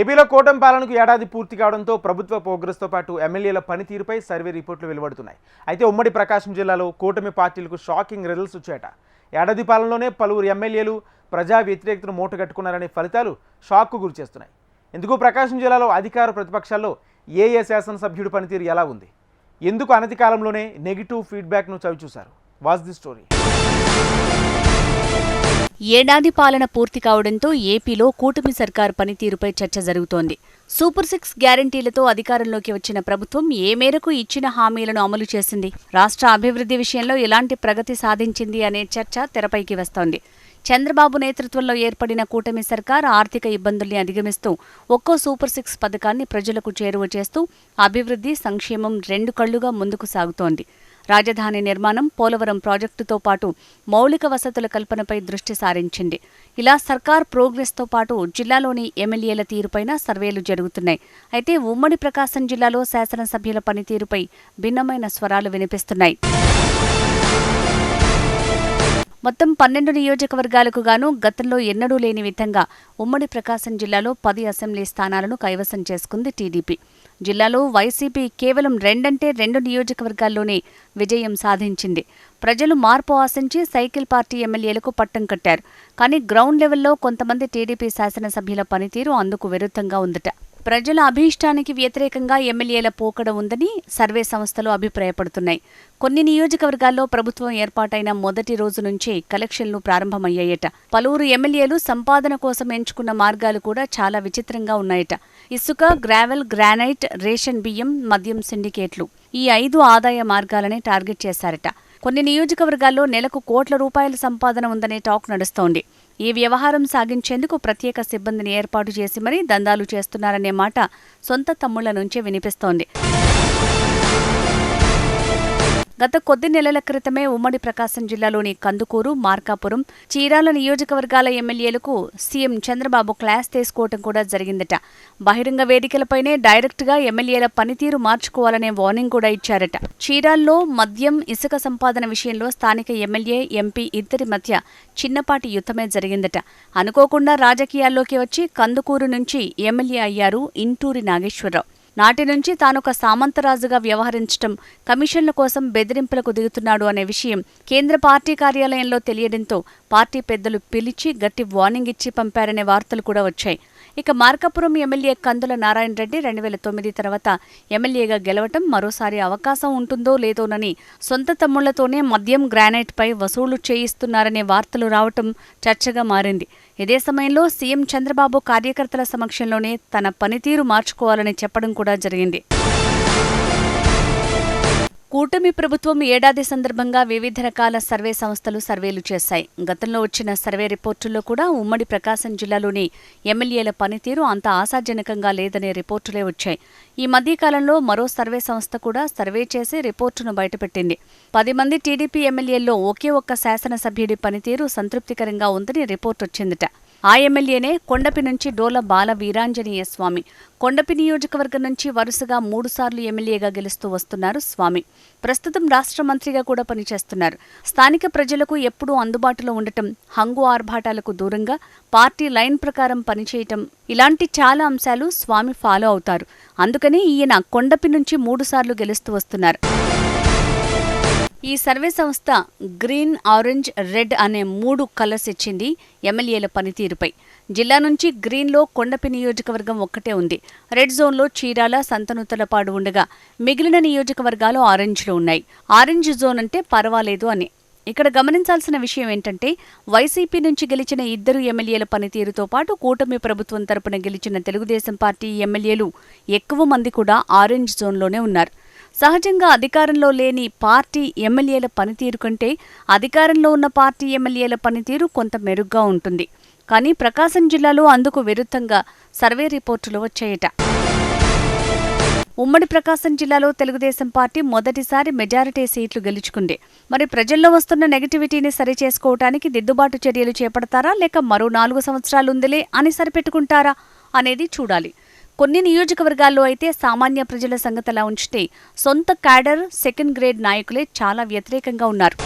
ఏపీలో కూటమి పాలనకు ఏడాది పూర్తి కావడంతో ప్రభుత్వ ప్రోగ్రెస్తో పాటు ఎమ్మెల్యేల పనితీరుపై సర్వే రిపోర్టులు వెలువడుతున్నాయి. అయితే ఉమ్మడి ప్రకాశం జిల్లాలో కూటమి పార్టీలకు షాకింగ్ రిజల్ట్స్ వచ్చాయట. ఏడాది పాలనలోనే పలువురు ఎమ్మెల్యేలు ప్రజా వ్యతిరేకతను మూటగట్టుకున్నారనే ఫలితాలు షాక్కు గురిచేస్తున్నాయి ఎందుకు ప్రకాశం జిల్లాలో అధికార ప్రతిపక్షాల్లో ఏ ఏ శాసనసభ్యుడి పనితీరు ఎలా ఉంది? ఎందుకు అనతి కాలంలోనే నెగిటివ్ ఫీడ్బ్యాక్ను చవిచూశారు? Was the story. ఏడాది పాలన పూర్తి కావడంతో ఏపీలో కూటమి సర్కార్ పనితీరుపై చర్చ జరుగుతోంది. సూపర్ సిక్స్ గ్యారంటీలతో అధికారంలోకి వచ్చిన ప్రభుత్వం ఏ మేరకు ఇచ్చిన హామీలను అమలు చేసింది? రాష్ట్ర అభివృద్ధి విషయంలో ఎలాంటి ప్రగతి సాధించింది అనే చర్చ తెరపైకి వస్తోంది. చంద్రబాబు నేతృత్వంలో ఏర్పడిన కూటమి సర్కార్ ఆర్థిక ఇబ్బందుల్ని అధిగమిస్తూ ఒక్కో సూపర్ సిక్స్ పథకాన్ని ప్రజలకు చేరువ చేస్తూ అభివృద్ధి సంక్షేమం రెండు కళ్ళుగా ముందుకు సాగుతోంది. రాజధాని నిర్మాణం పోలవరం ప్రాజెక్టుతో పాటు మౌలిక వసతుల కల్పనపై దృష్టి సారించింది. ఇలా సర్కార్ ప్రోగ్రెస్తో పాటు జిల్లాలోని ఎమ్మెల్యేల తీరుపైన సర్వేలు జరుగుతున్నాయి. అయితే ఉమ్మడి ప్రకాశం జిల్లాలో శాసనసభ్యుల పనితీరుపై భిన్నమైన స్వరాలు వినిపిస్తున్నాయి. మొత్తం పన్నెండు నియోజకవర్గాలకు గాను గతంలో ఎన్నడూ లేని విధంగా ఉమ్మడి ప్రకాశం జిల్లాలో పది అసెంబ్లీ స్థానాలను కైవసం చేసుకుంది టీడీపీ. జిల్లాలో వైసీపీ కేవలం రెండంటే రెండు నియోజకవర్గాల్లోనే విజయం సాధించింది. ప్రజలు మార్పు ఆశించి సైకిల్ పార్టీ ఎమ్మెల్యేలకు పట్టం కట్టారు. కానీ గ్రౌండ్ లెవెల్లో కొంతమంది టీడీపీ శాసనసభ్యుల పనితీరు అందుకు విరుద్ధంగా ఉందట. ప్రజల అభీష్టానికి వ్యతిరేకంగా ఎమ్మెల్యేల పోకడ ఉందని సర్వే సంస్థలు అభిప్రాయపడుతున్నాయి. కొన్ని నియోజకవర్గాల్లో ప్రభుత్వం ఏర్పాటైన మొదటి రోజు నుంచే కలెక్షన్లు ప్రారంభమయ్యాయట. పలువురు ఎమ్మెల్యేలు సంపాదన కోసం ఎంచుకున్న మార్గాలు కూడా చాలా విచిత్రంగా ఉన్నాయట. ఇసుక గ్రావెల్ గ్రానైట్ రేషన్ బియ్యం మద్యం సిండికేట్లు ఈ ఐదు ఆదాయ మార్గాలనే టార్గెట్ చేశారట. కొన్ని నియోజకవర్గాల్లో నెలకు కోట్ల రూపాయల సంపాదన ఉందనే టాక్ నడుస్తోంది. ఈ వ్యవహారం సాగించేందుకు ప్రత్యేక సిబ్బందిని ఏర్పాటు చేసి మరీ దందాలు చేస్తున్నారనే మాట సొంత తమ్ముళ్ళ నుంచే వినిపిస్తోంది. గత కొద్ది నెలల క్రితమే ఉమ్మడి ప్రకాశం జిల్లాలోని కందుకూరు మార్కాపురం చీరాల నియోజకవర్గాల ఎమ్మెల్యేలకు సీఎం చంద్రబాబు క్లాస్ తీసుకోవటం కూడా జరిగిందట. బహిరంగ వేదికలపైనే డైరెక్ట్గా ఎమ్మెల్యేల పనితీరు మార్చుకోవాలనే వార్నింగ్ కూడా ఇచ్చారట. చీరాల్లో మద్యం ఇసుక సంపాదన విషయంలో స్థానిక ఎమ్మెల్యే ఎంపీ ఇద్దరి మధ్య చిన్నపాటి యుద్ధమే జరిగిందట. అనుకోకుండా రాజకీయాల్లోకి వచ్చి కందుకూరు నుంచి ఎమ్మెల్యే అయ్యారు ఇంటూరి నాగేశ్వరరావు. నాటి నుంచి తానొక సామంతరాజుగా వ్యవహరించటం కమిషన్ల కోసం బెదిరింపులకు దిగుతున్నాడు అనే విషయం కేంద్ర పార్టీ కార్యాలయంలో తెలియడంతో పార్టీ పెద్దలు పిలిచి గట్టి వార్నింగ్ ఇచ్చి పంపారనే వార్తలు కూడా వచ్చాయి. ఇక మార్కాపురం ఎమ్మెల్యే కందుల నారాయణ రెడ్డి రెండు వేల తొమ్మిది తర్వాత ఎమ్మెల్యేగా గెలవటం మరోసారి అవకాశం ఉంటుందో లేదోనని సొంత తమ్ముళ్ళతోనే మద్యం గ్రానైట్పై వసూళ్ళు చేయిస్తున్నారనే వార్తలు రావటం చర్చగా మారింది. ఇదే సమయంలో సీఎం చంద్రబాబు కార్యకర్తల సమక్షంలోనే తన పనితీరు మార్చుకోవాలని చెప్పడం కూడా జరిగింది. కూటమి ప్రభుత్వం ఏడాది సందర్భంగా వివిధ రకాల సర్వే సంస్థలు సర్వేలు చేశాయి. గతంలో వచ్చిన సర్వే రిపోర్టుల్లో కూడా ఉమ్మడి ప్రకాశం జిల్లాలోని ఎమ్మెల్యేల పనితీరు అంత ఆశాజనకంగా లేదనే రిపోర్టులే వచ్చాయి. ఈ మధ్యకాలంలో మరో సర్వే సంస్థ కూడా సర్వే చేసి రిపోర్టును బయటపెట్టింది. పది మంది టీడీపీ ఎమ్మెల్యేల్లో ఒకే ఒక్క శాసనసభ్యుడి పనితీరు సంతృప్తికరంగా ఉందని రిపోర్టు వచ్చిందట. ఆ ఎమ్మెల్యేనే కొండపి నుంచి డోల బాల వీరాంజనేయ స్వామి. కొండపి నియోజకవర్గం నుంచి వరుసగా మూడుసార్లు ఎమ్మెల్యేగా గెలుస్తూ వస్తున్నారు స్వామి. ప్రస్తుతం రాష్ట్ర మంత్రిగా కూడా పనిచేస్తున్నారు. స్థానిక ప్రజలకు ఎప్పుడూ అందుబాటులో ఉండటం హంగు ఆర్భాటాలకు దూరంగా పార్టీ లైన్ ప్రకారం పనిచేయటం ఇలాంటి చాలా అంశాలు స్వామి ఫాలో అవుతారు. అందుకని ఈయన కొండపి నుంచి మూడుసార్లు గెలుస్తూ వస్తున్నారు. ఈ సర్వే సంస్థ గ్రీన్ ఆరెంజ్ రెడ్ అనే మూడు కలర్స్ ఇచ్చింది ఎమ్మెల్యేల పనితీరుపై. జిల్లా నుంచి గ్రీన్లో కొండపి నియోజకవర్గం ఒక్కటే ఉంది. రెడ్ జోన్లో చీరాల సంతనూతలపాడు ఉండగా మిగిలిన నియోజకవర్గాలు ఆరెంజ్లో ఉన్నాయి. ఆరెంజ్ జోన్ అంటే పర్వాలేదు అని. ఇక్కడ గమనించాల్సిన విషయం ఏంటంటే వైసీపీ నుంచి గెలిచిన ఇద్దరు ఎమ్మెల్యేల పనితీరుతో పాటు కూటమి ప్రభుత్వం తరపున గెలిచిన తెలుగుదేశం పార్టీ ఎమ్మెల్యేలు ఎక్కువ మంది కూడా ఆరెంజ్ జోన్లోనే ఉన్నారు. సహజంగా అధికారంలో లేని పార్టీ ఎమ్మెల్యేల పనితీరు కంటే అధికారంలో ఉన్న పార్టీ ఎమ్మెల్యేల పనితీరు కొంత మెరుగ్గా ఉంటుంది. కానీ ప్రకాశం జిల్లాలో అందుకు విరుద్ధంగా సర్వే రిపోర్టులు వచ్చాయట. ఉమ్మడి ప్రకాశం జిల్లాలో తెలుగుదేశం పార్టీ మొదటిసారి మెజారిటీ సీట్లు గెలుచుకుంది. మరి ప్రజల్లో వస్తున్న నెగటివిటీని సరిచేసుకోవటానికి దిద్దుబాటు చర్యలు చేపడతారా? లేక మరో నాలుగు సంవత్సరాలుందిలే అని సరిపెట్టుకుంటారా? అనేది చూడాలి. కొన్ని నియోజకవర్గాల్లో అయితే సామాన్య ప్రజల సంగతిలా ఉంచితే సొంత క్యాడర్ సెకండ్ గ్రేడ్ నాయకులే చాలా వ్యతిరేకంగా ఉన్నారు.